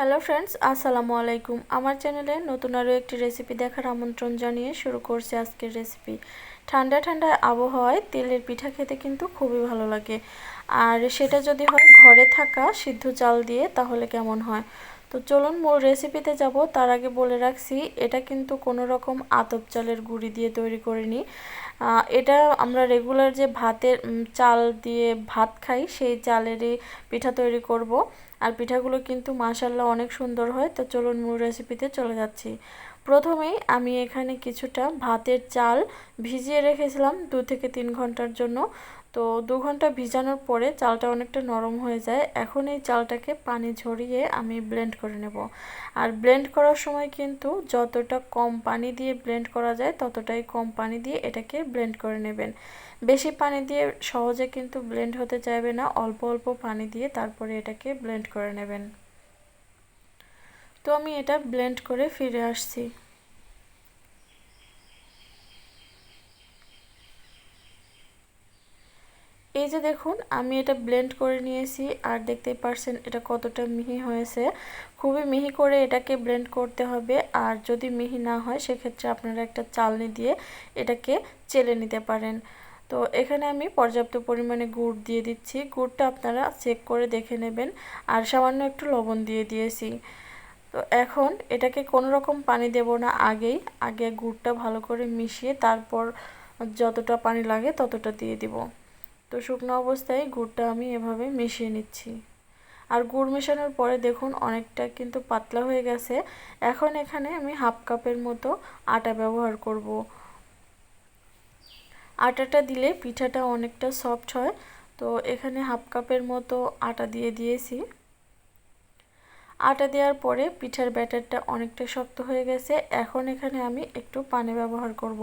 Hello friends আসসালামু আলাইকুম। আমার চ্যানেলে নতুন আরও একটি রেসিপি দেখার আমন্ত্রণ জানিয়ে শুরু করছি আজকের রেসিপি ঠান্ডা ঠান্ডা আবহাওয়ায় তেলের পিঠা খেতে কিন্তু খুবই ভালো লাগে। আর সেটা যদি হয় ঘরে থাকা সিদ্ধ চাল দিয়ে তাহলে কেমন হয়? তো চলুন মূল রেসিপিতে যাব। তার আগে বলে রাখছি, এটা কিন্তু কোনো রকম আতপ চালের গুঁড়ি দিয়ে তৈরি করিনি। এটা আমরা রেগুলার যে ভাতের চাল দিয়ে ভাত খাই, সেই চালেরই পিঠা তৈরি করব। আর পিঠাগুলো কিন্তু মাসাল্লাহ অনেক সুন্দর হয়। তো চলুন মূল রেসিপিতে চলে যাচ্ছি। প্রথমেই আমি এখানে কিছুটা ভাতের চাল ভিজিয়ে রেখেছিলাম দু থেকে তিন ঘণ্টার জন্য। তো দু ঘণ্টা ভিজানোর পরে চালটা অনেকটা নরম হয়ে যায়। এখন এই চালটাকে পানি ঝরিয়ে আমি ব্লেন্ড করে নেব। আর ব্লেন্ড করার সময় কিন্তু যতটা কম পানি দিয়ে ব্লেন্ড করা যায়, ততটাই কম পানি দিয়ে এটাকে ব্লেন্ড করে নেবেন। বেশি পানি দিয়ে সহজে কিন্তু ব্লেন্ড হতে চাইবে না, অল্প অল্প পানি দিয়ে তারপরে এটাকে ব্লেন্ড করে নেবেন। তো আমি এটা ব্লেন্ড করে ফিরে আসছি। যে দেখুন, আমি এটা ব্লেন্ড করে নিয়েছি আর দেখতেই পারছেন এটা কতটা মিহি হয়েছে। খুবই মিহি করে এটাকে ব্লেন্ড করতে হবে। আর যদি মিহি না হয়, সেক্ষেত্রে আপনারা একটা চালনি দিয়ে এটাকে চেলে নিতে পারেন। তো এখানে আমি পর্যাপ্ত পরিমাণে গুড় দিয়ে দিচ্ছি। গুড়টা আপনারা চেক করে দেখে নেবেন। আর সামান্য একটু লবণ দিয়ে দিয়েছি। তো এখন এটাকে কোনো রকম পানি দেব না। আগেই, আগে গুড়টা ভালো করে মিশিয়ে তারপর যতটা পানি লাগে ততটা দিয়ে দিব। তো শুকনো অবস্থায় গুড়টা আমি এভাবে মিশিয়ে নিচ্ছি। আর গুড় মেশানোর পরে দেখুন অনেকটা কিন্তু পাতলা হয়ে গেছে। এখন এখানে আমি হাফ কাপের মতো আটা ব্যবহার করব। আটাটা দিলে পিঠাটা অনেকটা সফট হয়। তো এখানে হাফ কাপের মতো আটা দিয়ে দিয়েছি। আটা দেওয়ার পরে পিঠার ব্যাটারটা অনেকটা শক্ত হয়ে গেছে। এখন এখানে আমি একটু পানি ব্যবহার করব।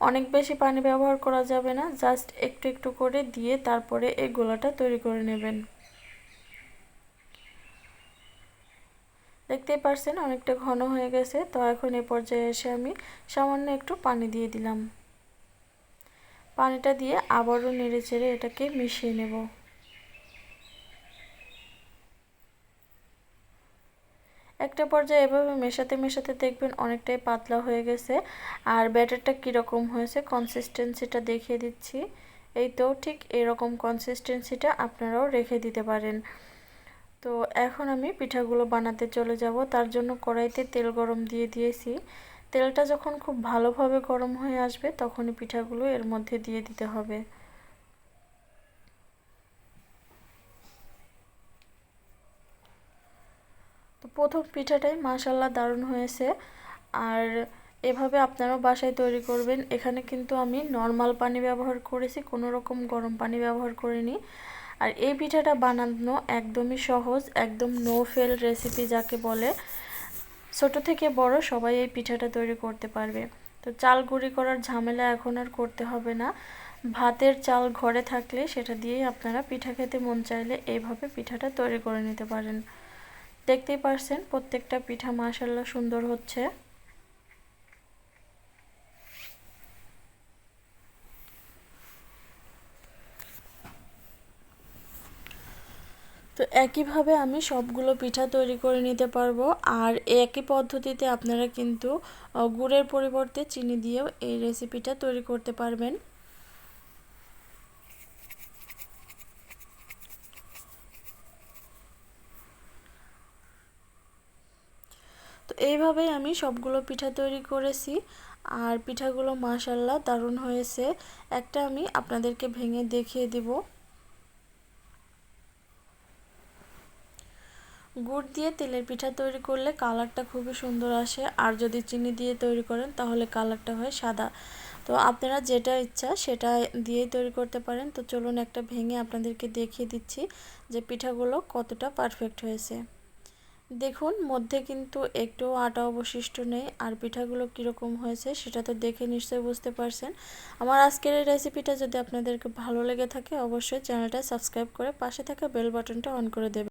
অনেক বেশি পানি ব্যবহার করা যাবে না, জাস্ট একটু একটু করে দিয়ে তারপরে এই গোলাটা তৈরি করে নেবেন। দেখতেই পারছেন অনেকটা ঘন হয়ে গেছে, তো এখন এ পর্যায়ে এসে আমি সামান্য একটু পানি দিয়ে দিলাম। পানিটা দিয়ে আবারও নেড়ে চেড়ে এটাকে মিশিয়ে নেব। একটা পর্যায়ে এভাবে মেশাতে মেশাতে দেখবেন অনেকটাই পাতলা হয়ে গেছে। আর ব্যাটারটা কীরকম হয়েছে কনসিস্টেন্সিটা দেখিয়ে দিচ্ছি। এই তো ঠিক এরকম কনসিস্টেন্সিটা আপনারাও রেখে দিতে পারেন। তো এখন আমি পিঠাগুলো বানাতে চলে যাব। তার জন্য কড়াইতে তেল গরম দিয়ে দিয়েছি। তেলটা যখন খুব ভালোভাবে গরম হয়ে আসবে তখনই পিঠাগুলো এর মধ্যে দিয়ে দিতে হবে। প্রথম পিঠাটাই মাশাল্লাহ দারুণ হয়েছে। আর এভাবে আপনারাও বাসায় তৈরি করবেন। এখানে কিন্তু আমি নর্মাল পানি ব্যবহার করেছি, কোনো রকম গরম পানি ব্যবহার করিনি। আর এই পিঠাটা বানানো একদমই সহজ, একদম নো ফেল রেসিপি যাকে বলে। ছোট থেকে বড় সবাই এই পিঠাটা তৈরি করতে পারবে। তো চাল গুঁড়ি করার ঝামেলা এখন আর করতে হবে না। ভাতের চাল ঘরে থাকলে সেটা দিয়েই আপনারা পিঠা খেতে মন চাইলে এইভাবে পিঠাটা তৈরি করে নিতে পারেন। দেখতেই পারছেন, প্রত্যেকটা পিঠা মাসাল্লাহ সুন্দর হচ্ছে। তো একইভাবে আমি সবগুলো পিঠা তৈরি করে নিতে পারব, আর একই পদ্ধতিতে আপনারা কিন্তু গুড়ের পরিবর্তে চিনি দিয়েও এই রেসিপিটা তৈরি করতে পারবেন। তো এইভাবেই আমি সবগুলো পিঠা তৈরি করেছি। আর পিঠাগুলো মাশাল্লাহ দারুণ হয়েছে। একটা আমি আপনাদেরকে ভেঙে দেখিয়ে দিব। গুড় দিয়ে তেলের পিঠা তৈরি করলে কালারটা খুবই সুন্দর আসে। আর যদি চিনি দিয়ে তৈরি করেন তাহলে কালারটা হয় সাদা। তো আপনারা যেটা ইচ্ছা সেটা দিয়েই তৈরি করতে পারেন। তো চলুন একটা ভেঙে আপনাদেরকে দেখিয়ে দিচ্ছি যে পিঠাগুলো কতটা পারফেক্ট হয়েছে। দেখুন, মধ্যে কিন্তু একটু আটা অবশিষ্ট নেই। আর পিঠাগুলো কীরকম হয়েছে সেটা তো দেখে নিশ্চয়ই বুঝতে পারছেন। আমার আজকের এই রেসিপিটা যদি আপনাদেরকে ভালো লেগে থাকে, অবশ্যই চ্যানেলটা সাবস্ক্রাইব করে পাশে থাকা বেল বাটনটা অন করে দেবেন।